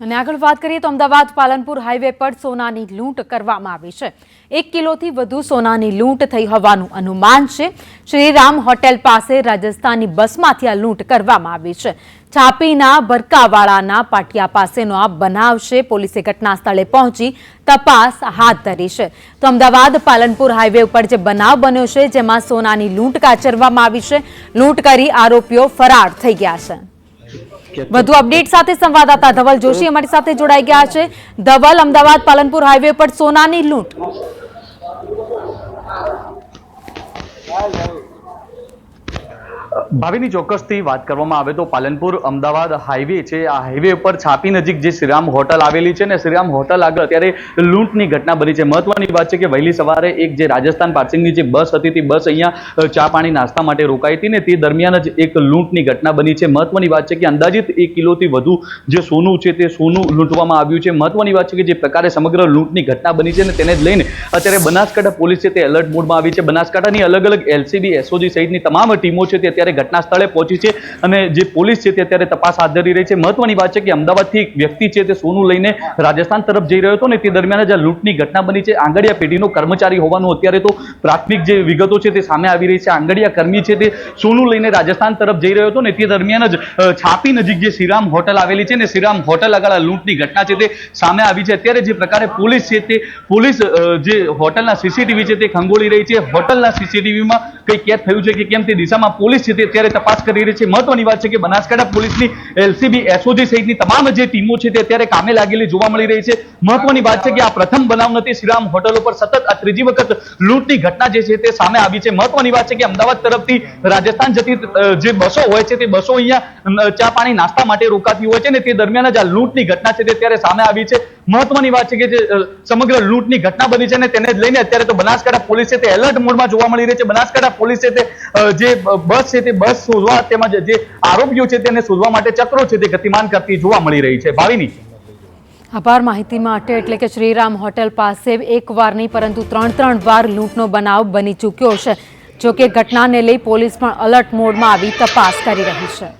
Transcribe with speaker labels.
Speaker 1: અને આગળ વાત કરીએ તો અમદાવાદ પાલનપુર હાઈવે પર સોનાની લૂંટ કરવામાં આવી છે. એક કિલોથી વધુ સોનાની લૂંટ થઈ હોવાનું અનુમાન છે. શ્રીરામ હોટેલ પાસે રાજસ્થાનની બસમાંથી આ લૂંટ કરવામાં આવી છે. છાપીના ભરકાવાળાના પાટિયા પાસેનો આ બનાવ છે. પોલીસે ઘટના સ્થળે પહોંચી તપાસ હાથ ધરી છે. તો અમદાવાદ પાલનપુર હાઈવે ઉપર જે બનાવ બન્યો છે, જેમાં સોનાની લૂંટ કાચરવામાં આવી છે. લૂંટ કરી આરોપીઓ ફરાર થઈ ગયા છે. વધુ અપડેટ સાથે સંવાદદાતા ધવલ જોશી અમારી સાથે જોડાઈ ગયા છે. ધવલ અમદાવાદ પાલનપુર હાઈવે પર સોનાની લૂંટ.
Speaker 2: ભાવિની ચોક્કસથી વાત કરવામાં આવે તો પાલનપુર અમદાવાદ હાઈવે છે. આ હાઈવે ઉપર છાપી નજીક જે શ્રીરામ હોટલ આવેલી છે ને શ્રીરામ હોટલ આગળ અત્યારે લૂંટની ઘટના બની છે. મહત્વની વાત છે કે વહેલી સવારે એક જે રાજસ્થાન પાર્સિંગની જે બસ હતી તે બસ અહીંયા ચા પાણી નાસ્તા માટે રોકાઈ હતી ને તે દરમિયાન જ એક લૂંટની ઘટના બની છે. મહત્વની વાત છે કે અંદાજિત એક કિલોથી વધુ જે સોનું છે તે સોનું લૂંટવામાં આવ્યું છે. મહત્વની વાત છે કે જે પ્રકારે સમગ્ર લૂંટની ઘટના બની છે ને તેને જ લઈને અત્યારે બનાસકાંઠા પોલીસ છે તે એલર્ટ મોડમાં આવી છે. બનાસકાંઠાની અલગ અલગ એલસીબી, એસઓજી સહિતની તમામ ટીમો છે તે અત્યારે ઘટના સ્થળે પહોંચી છે. અને જે પોલીસ છે તે અત્યારે તપાસ હાથ ધરી રહી છે. મહત્વની વાત છે કે અમદાવાદથી એક વ્યક્તિ છે તે સોનું લઈને રાજસ્થાન તરફ જઈ રહ્યો હતો ને તે દરમિયાન જ લૂંટની ઘટના બની છે. આંગડિયા પેઢીનો કર્મચારી હોવાનું અત્યારે તો પ્રાથમિક જે વિગતો છે તે સામે આવી રહી છે. આંગડિયા કર્મી છે તે સોનું લઈને રાજસ્થાન તરફ જઈ રહ્યો હતો ને તે દરમિયાન જ છાપી નજીક જે શ્રીરામ હોટલ આવેલી છે ને શ્રીરામ હોટલ આગળ આ લૂંટની ઘટના છે તે સામે આવી છે. અત્યારે જે પ્રકારે પોલીસ છે તે, પોલીસ જે હોટલના સીસીટીવી છે તે ખંગોળી રહી છે. હોટલના સીસીટીવીમાં કંઈ કેદ થયું છે કે કેમ તે દિશામાં પોલીસ છે તે અત્યારે તપાસ કરી રહી છે. મહત્વની વાત છે કે બનાસકાંઠા પોલીસની એલસીબી, એસઓજી સહિતની તમામ જે ટીમો છે તે અત્યારે કામે લાગેલી જોવા મળી રહી છે. મહત્વની વાત છે કે આ પ્રથમ બનાવ નથી શ્રીરામ હોટલ ઉપર સતત આ ત્રીજી વખત લૂંટની ઘટના જે છે તે સામે આવી છે. મહત્વની વાત છે કે અમદાવાદ તરફથી રાજસ્થાન જતી જે બસો હોય છે તે બસો અહીંયા ચા પાણી નાસ્તા માટે રોકાતી હોય છે ને તે દરમિયાન જ આ લૂંટની ઘટના છે તે અત્યારે સામે આવી છે. મહત્વની વાત છે કે જે સમગ્ર લૂંટની ઘટના બની છે ને તેને જ લઈને અત્યારે તો બનાસકાંઠા પોલીસ છે તે એલર્ટ મોડમાં જોવા મળી રહી છે. બનાસકાંઠા પોલીસ છે તે જે બસ છે તે બસ શોધવા તેમજ જે આરોપીઓ છે તેને શોધવા માટે ચક્રો છે તે ગતિમાન કરતી જોવા મળી રહી છે. ભાવિની.
Speaker 1: આભાર માહિતી માટે એટલે કે શ્રીરામ હોટેલ પાસે એક વાર નહીં, પરંતુ ત્રણ ત્રણ વાર લૂંટનો બનાવ બની ચૂક્યો છે, જોકે ઘટનાને લઈ પોલીસ પણ અલર્ટ મોડમાં આવી, તપાસ કરી રહી છે.